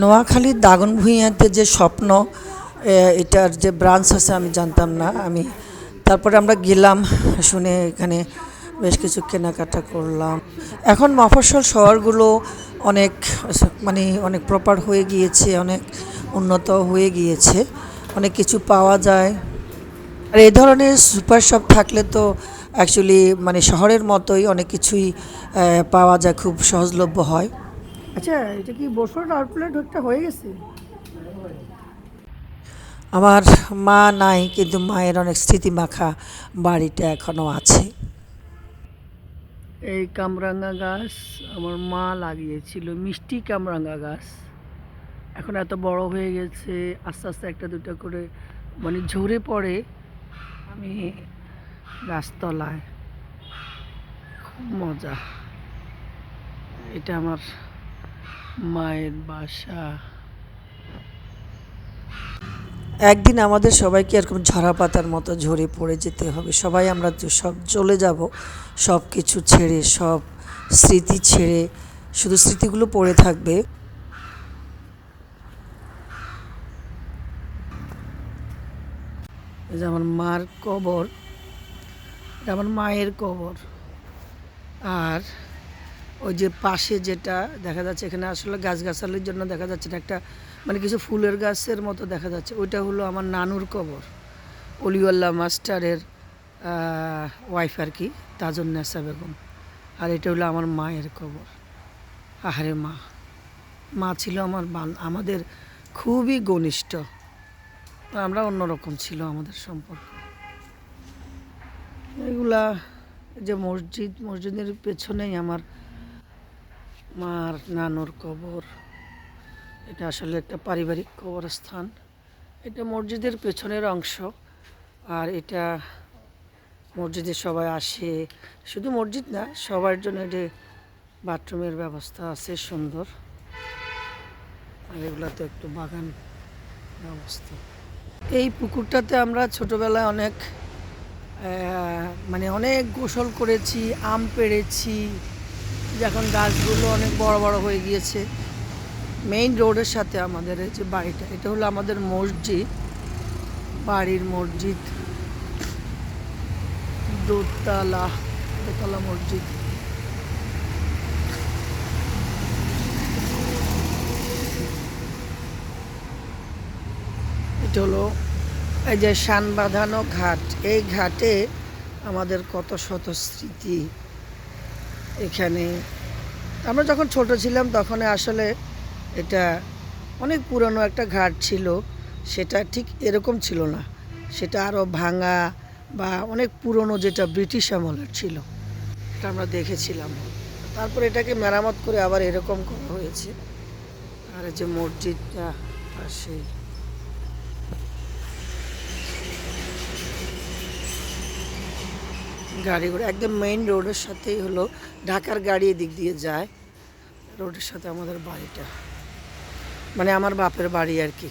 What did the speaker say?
নোয়াখালীর দাগন ভূঁইয়াতে যে স্বপ্ন এটার যে ব্রাঞ্চ আছে আমি জানতাম না আমি। তারপরে আমরা গেলাম, শুনে এখানে বেশ কিছু কেনাকাটা করলাম। এখন মফস্বল শহরগুলো অনেক মানে অনেক প্রপার হয়ে গিয়েছে, অনেক উন্নত হয়ে গিয়েছে, অনেক কিছু পাওয়া যায়। আর এই ধরনের সুপার শপ থাকলে তো অ্যাকচুয়ালি মানে শহরের মতোই অনেক কিছুই পাওয়া যায়, খুব সহজলভ্য হয়। আচ্ছা এটা কি বসুর আউটলেট একটা হয়ে গেছে? আমার মা নাই কিন্তু মায়ের অনেক স্মৃতি মাখা বাড়িটা এখনও আছে। এই কামরাঙ্গা গাছ আমার মা লাগিয়েছিল মিষ্টি কামরাঙ্গা গাছ। এখন এত বড় হয়ে গেছে আস্তে আস্তে একটা দুটো করে মানে ঝরে পড়ে আমি গাছতলায়। খুব মজা। এটা আমার মায়ের বাসা। একদিন আমাদের সবাইকে এরকম ঝরা পাতার মতো ঝরে পড়ে যেতে হবে। সবাই আমরা সব চলে যাব সব কিছু ছেড়ে সব স্মৃতি ছেড়ে শুধু স্মৃতিগুলো পড়ে থাকবে। আমার মার কবর আমার মায়ের কবর। আর ওই যে পাশে যেটা দেখা যাচ্ছে, এখানে আসলে গাছগাছালির জন্য দেখা যাচ্ছে না, একটা মানে কিছু ফুলের গাছের মতো দেখা যাচ্ছে। ওইটা হলো আমার নানুর কবর, অলিউল্লাহ মাস্টারের ওয়াইফ আর কি তাজুন্নেসা বেগম। আর এটা হলো আমার মায়ের কবর। আহারে মা মা ছিল আমার আমাদের খুবই ঘনিষ্ঠ। আমরা অন্যরকম ছিল আমাদের সম্পর্ক। এগুলা যে মসজিদ, মসজিদের পেছনেই আমার মার নানুর কবর। এটা আসলে একটা পারিবারিক কবরস্থান। এটা মসজিদের পেছনের অংশ। আর এটা মসজিদে সবাই আসে। শুধু মসজিদ না, সবার জন্য যে বাথরুমের ব্যবস্থা আছে সুন্দর। আর এগুলাতে একটু বাগান ব্যবস্থা। এই পুকুরটাতে আমরা ছোটবেলায় অনেক মানে অনেক গোসল করেছি, আম পেড়েছি। যখন গাছগুলো অনেক বড় বড় হয়ে গিয়েছে মেইন রোডের সাথে আমাদের যে বাড়িটা, এটা হলো আমাদের মসজিদ, বাড়ির মসজিদ, দোতলা দোতলা মসজিদ। এটা হলো এই যে শান বাঁধানো ঘাট, এই ঘাটে আমাদের কত শত স্মৃতি। এখানে। আমরা যখন ছোট ছিলাম তখন আসলে এটা অনেক পুরনো একটা ঘাট ছিল, সেটা ঠিক এরকম ছিল না। সেটা আরও ভাঙা বা অনেক পুরনো যেটা ব্রিটিশ আমলের ছিল, এটা আমরা দেখেছিলাম। তারপর এটাকে মেরামত করে আবার এরকম করা হয়েছে। আর যে মসজিদটা পাশেই। গাড়ি ঘোড়া একদম মেইন রোডের সাথেই হলো ঢাকার গাড়ি এদিক দিয়ে যায়। রোডের সাথে আমাদের বাড়িটা। মানে আমার বাপের বাড়ি আর কি।